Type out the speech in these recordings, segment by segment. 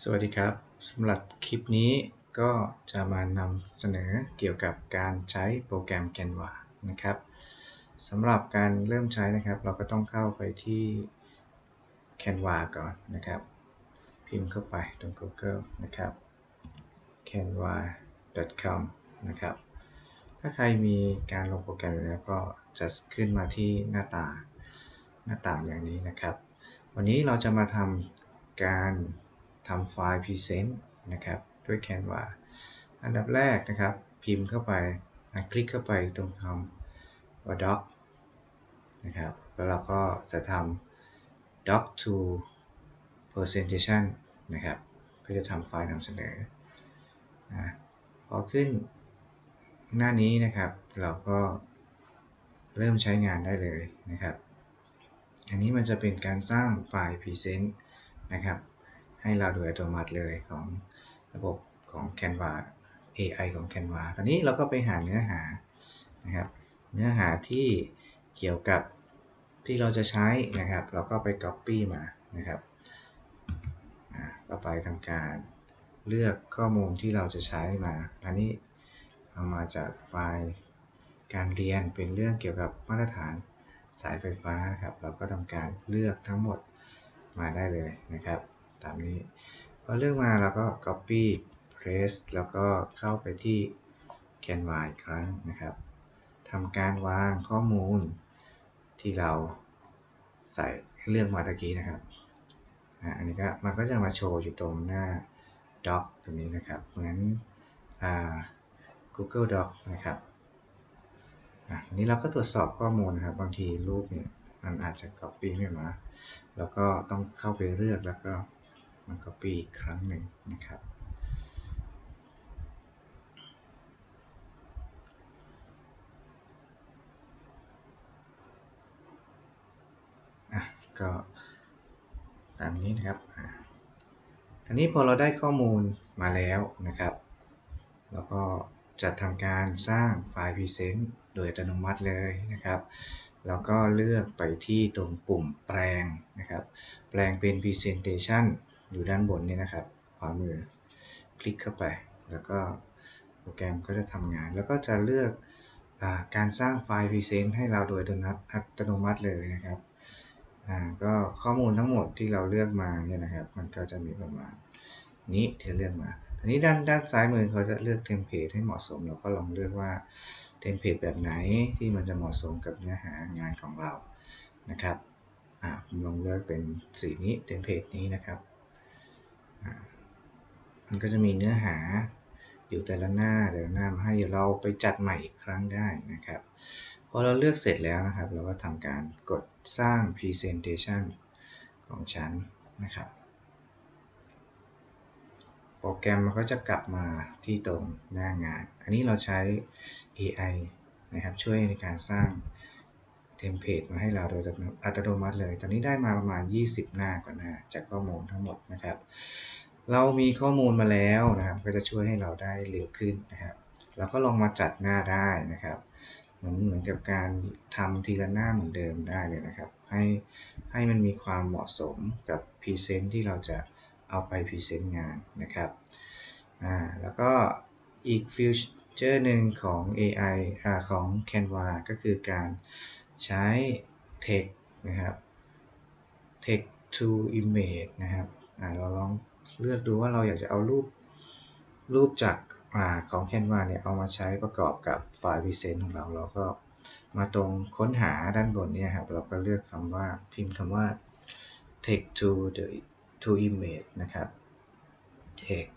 สวัสดีครับสำหรับคลิปนี้ก็จะมานำเสนอเกี่ยวกับการใช้โปรแกรม Canva นะครับสำหรับการเริ่มใช้นะครับ เราก็ต้องเข้าไปที่ Canva ก่อนนะครับ พิมพ์เข้าไปตรง Google นะครับ canva.com นะครับ ถ้าใครมีการลงโปรแกรมอยู่แล้วก็จะขึ้นมาที่หน้าตาหน้าต่างอย่างนี้นะครับ วันนี้เราจะมาทำการ ทำไฟล์ Present นะครับด้วย Canva อันดับแรกนะครับ พิมพ์เข้าไปคลิกเข้าไปตรงคำว่า doc นะครับ แล้วเราก็จะทำ doc to presentation นะครับเพื่อจะทำไฟล์นำเสนออพอขึ้นหน้านี้นะครับ เราก็เริ่มใช้งานได้เลยนะครับ อันนี้มันจะเป็นการสร้างไฟล์ Present นะครับ ให้เราโดยอัตโนมัติเลยของระบบของ Canva AI ของ Canva ตอนนี้เราก็ไปหาเนื้อหานะครับ เนื้อหาที่เกี่ยวกับที่เราจะใช้นะครับ เราก็ไป Copy มานะครับต่อไปทำการเลือกข้อมูลที่เราจะใช้มา อันนี้เอามาจากไฟล์การเรียนเป็นเรื่องเกี่ยวกับมาตรฐานสายไฟฟ้านะครับ เราก็ทำการเลือกทั้งหมดมาได้เลยนะครับ ตามนี้ พอเลือกมาเราก็ copy paste แล้วก็เข้าไปที่ Canva อีกครั้งนะครับทำการวางข้อมูลที่เราใส่เลือกมาตะกี้นะครับ อันนี้ก็มันก็จะมาโชว์อยู่ตรงหน้า Doc ตรงนี้นะครับ เหมือน Google Doc นะครับอันนี้เราก็ตรวจสอบข้อมูลนะครับ บางทีรูปเนี่ยมันอาจจะ copy ไม่มา แล้วก็ต้องเข้าไปเลือกแล้วก็ มัน copy อีกครั้งหนึ่งนะครับ อะ ก็ตามนี้นะครับอะทีนี้พอเราได้ข้อมูลมาแล้วนะครับแล้วก็จะทำการสร้างไฟล์ Present โดยอัตโนมัติเลยนะครับ แล้วก็เลือกไปที่ตรงปุ่มแปลงนะครับ แปลงเป็น Presentation อยู่ด้านบนนี่นะครับ ขวามือ คลิกเข้าไป แล้วก็โปรแกรมก็จะทำงาน แล้วก็จะเลือกอการสร้างไฟล์ Present ให้เราโดยอัตโนมัติเลยนะครับก็ข้อมูลทั้งหมดที่เราเลือกมาเนี่ยนะครับ มันก็จะมีประมาณนี้ที่เลือกมาทีนี้ด้านด้านซ้ายมือเขาจะเลือกเทมเพลตให้เหมาะสม เราก็ลองเลือกว่าเทมเพลตแบบไหนที่มันจะเหมาะสมกับเนื้อหางานของเรานะครับผมลองเลือกเป็นสีนี้เทมเพลตนี้นะครับ มันก็จะมีเนื้อหาอยู่แต่ละหน้าแต่ละหน้ามาให้เราไปจัดใหม่อีกครั้งได้นะครับพอเราเลือกเสร็จแล้วนะครับ เราก็ทำการกดสร้าง Presentation ของฉันนะครับ โปรแกรมมันก็จะกลับมาที่ตรงหน้างาน อันนี้เราใช้ AI นะครับช่วยในการสร้าง ทมเพลตมาให้เราโดยอัตโนมัติเลย ตอนนี้ได้มาประมาณ 20 หน้ากว่าหน้าจากข้อมูลทั้งหมดนะครับ เรามีข้อมูลมาแล้วนะครับ ก็จะช่วยให้เราได้เร็วขึ้นนะครับ เราก็ลองมาจัดหน้าได้นะครับ เหมือนเหมือนกับการทำทีละหน้าเหมือนเดิมได้เลยนะครับ ให้ให้มันมีความเหมาะสมกับพรีเซนต์ที่เราจะเอาไปพรีเซนต์งานนะครับ อ่า แล้วก็อีกฟิวเจอร์หนึ่งของ AI อ่าของ Canva ก็คือการ ใช้ text นะครับ text to image นะครับอ่าเราลองเลือกดูว่าเราอยากจะเอารูปรูปจากอของ Canva เนี่ยเอามาใช้ประกอบกับไฟล์ Present ของเราเราก็มาตรงค้นหาด้านบนเนี่ยครับเราก็เลือกคำว่าพิมพ์คำว่า text to the to image นะครับ text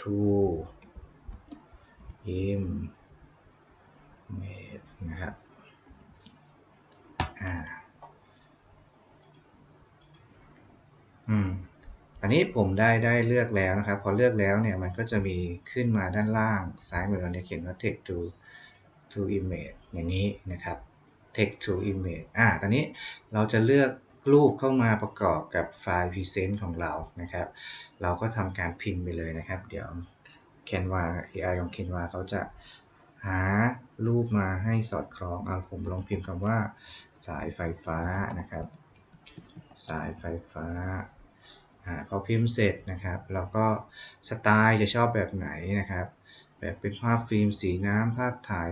to image นะครับอ่าอืมอันนี้ผมได้ได้เลือกแล้วนะครับ พอเลือกแล้วเนี่ยมันก็จะมีขึ้นมาด้านล่างซ้ายมือเนี่ยเขียนว่า text to to image อย่างนี้นะครับ text to image อ่าตอนนี้เราจะเลือกรูปเข้ามาประกอบกับไฟล์ present ของเรานะครับ เราก็ทำการพิมพ์ไปเลยนะครับ เดี๋ยว Canva AI ของ Canva เขาจะ หารูปมาให้สอดคล้องเอาผมลองพิมพ์คำว่า สายไฟฟ้านะครับ สายไฟฟ้าอพอพิมพ์เสร็จนะครับ เราก็สไตล์จะชอบแบบไหนนะครับ แบบเป็นภาพฟิล์มสีน้ำภาพถ่าย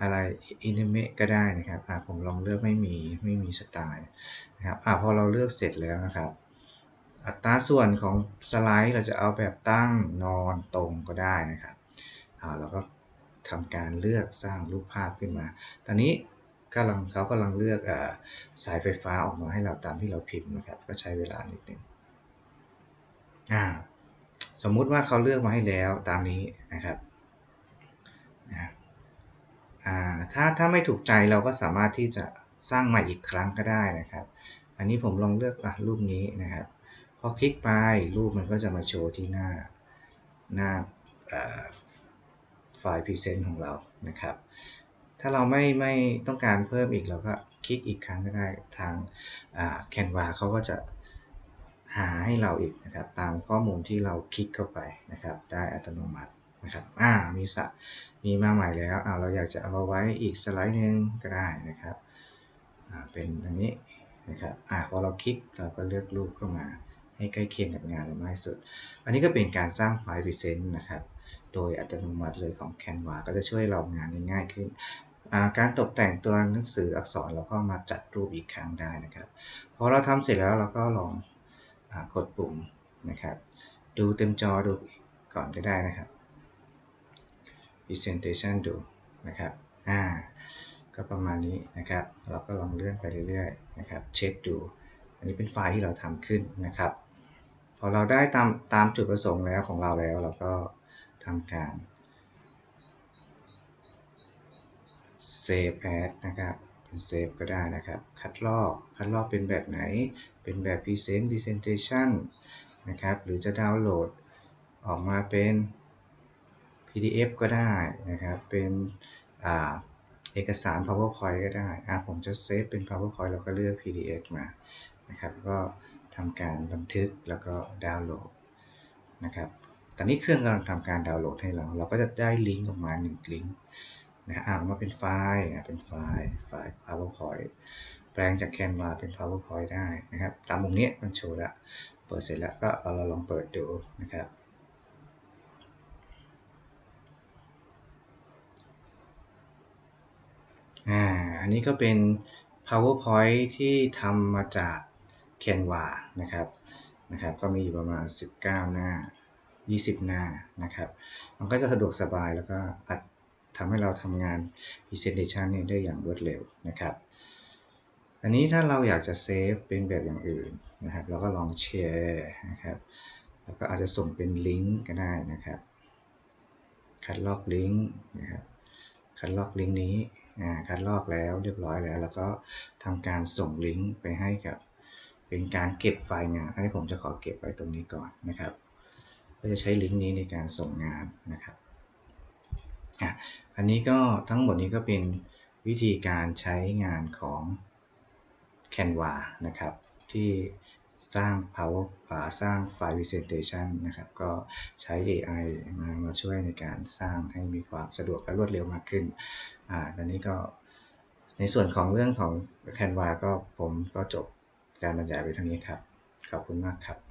อะไรอินิเมะก็ได้นะครับอ่าผมลองเลือกไม่มีไม่มีสไตล์นะครับอ่าพอเราเลือกเสร็จแล้วนะครับ อัตราส่วนของสไลด์เราจะเอาแบบตั้งนอนตรงก็ได้นะครับอ่าเราก็ ทำการเลือกสร้างรูปภาพขึ้นมา ตอนนี้กำลังเขากำลังเลือกอสายไฟฟ้าออกมาให้เราตามที่เราพิมพ์นะครับ ก็ใช้เวลานิดนึงอ่าสมมุติว่าเขาเลือกมาให้แล้วตามนี้นะครับนะถ้าถ้าไม่ถูกใจเราก็สามารถที่จะสร้างใหม่อีกครั้งก็ได้นะครับ อันนี้ผมลองเลือกอะรูปนี้นะครับ พอคลิกไปรูปมันก็จะมาโชว์ที่หน้าหน้า ไฟล์พรีเซนต์ของเรานะครับ ถ้าเราไม่ไม่ต้องการเพิ่มอีกเราก็คลิกอีกครั้งก็ได้ทางแคนวาเขาก็จะหาให้เราอีกนะครับตามข้อมูลที่เราคลิกเข้าไปนะครับได้อัตโนมัตินะครับอ่ามีสะมีมาใหม่แล้วอ่าเราอยากจะเอามาไว้อีกสไลด์หนึ่งก็ได้นะครับอ่าเป็นอันนี้นะครับอ่าพอเราคลิกเราก็เลือกรูปเข้ามา ให้ใกล้เคียงกับงานเรามากที่สุด อันนี้ก็เป็นการสร้างไฟล์พรีเซนต์นะครับ โดยอัตโนมัติเลยของ Canva ก็จะช่วยเรางานได้ง่ายขึ้น การตกแต่งตัวหนังสืออักษรเราก็มาจัดรูปอีกครั้งได้นะครับพอเราทำเสร็จแล้วเราก็ลองอกดปุ่มนะครับ ดูเต็มจอดูก่อนก็ได้นะครับ presentation ดูนะครับ อ่า ก็ประมาณนี้นะครับ เราก็ลองเลื่อนไปเรื่อยๆนะครับ เช็คดู อันนี้เป็นไฟล์ที่เราทำขึ้นนะครับ พอเราได้ตามตามจุดประสงค์แล้วของเราแล้ว เราก็ทำการ save as นะครับเป็น save ก็ได้นะครับ คัดลอก คัดลอกเป็นแบบไหน เป็นแบบ present presentation นะครับ หรือจะดาวน์โหลดออกมาเป็น PDF ก็ได้นะครับ เป็นเอกสาร PowerPoint ก็ได้ ผมจะเซฟเป็น PowerPoint เราก็เลือก PDF มา นะครับ ก็ ทำการบันทึกแล้วก็ดาวน์โหลดนะครับตอนนี้เครื่องกำลังทำการดาวน์โหลดให้เรา เราก็จะได้ลิงก์ออกมา1ลิงก์นะอ่ามาเป็นไฟล์เป็นไฟล์ไฟล์ PowerPoint แปลงจาก Canva เป็น PowerPoint ได้นะครับ ตามมุมนี้มันโชว์ล้วเปิดเสร็จแล้วก็เอาเราลองเปิดดูนะครับอ่าอันนี้ก็เป็น PowerPoint ที่ทำมาจาก Canva นะครับนะครับก็มีอยู่ประมาณ 19 หน้า 20 หน้านะครับมันก็จะสะดวกสบายแล้วก็อัดทำให้เราทำงาน Presentation นี้ได้อย่างรวดเร็วนะครับ อันนี้ถ้าเราอยากจะเซฟเป็นแบบอย่างอื่นนะครับ เราก็ลองแชร์นะครับแล้วก็อาจจะส่งเป็นลิงก์ก็ได้นะครับคัดลอกลิงก์นะครับคัดลอกลิงก์นี้คัดลอกแล้วเรียบร้อยแล้ว แล้วก็ทำการส่งลิงก์ไปให้กับ เป็นการเก็บไฟล์งานอันนี้ผมจะขอเก็บไว้ตรงนี้ก่อนนะครับ ก็จะใช้ลิงก์นี้ในการส่งงานนะครับอะอันนี้ก็ทั้งหมดนี้ก็เป็นวิธีการใช้งานของ Canva นะครับ ที่สร้าง power สร้างไฟล์ presentation นะครับ ก็ใช้ AI มามาช่วยในการสร้างให้มีความสะดวกและรวดเร็วมากขึ้นอ่าตอนนี้ก็ในส่วนของเรื่องของ Canva ก็ผมก็จบ การบรรยายไปเท่านี้ครับ ขอบคุณมากครับ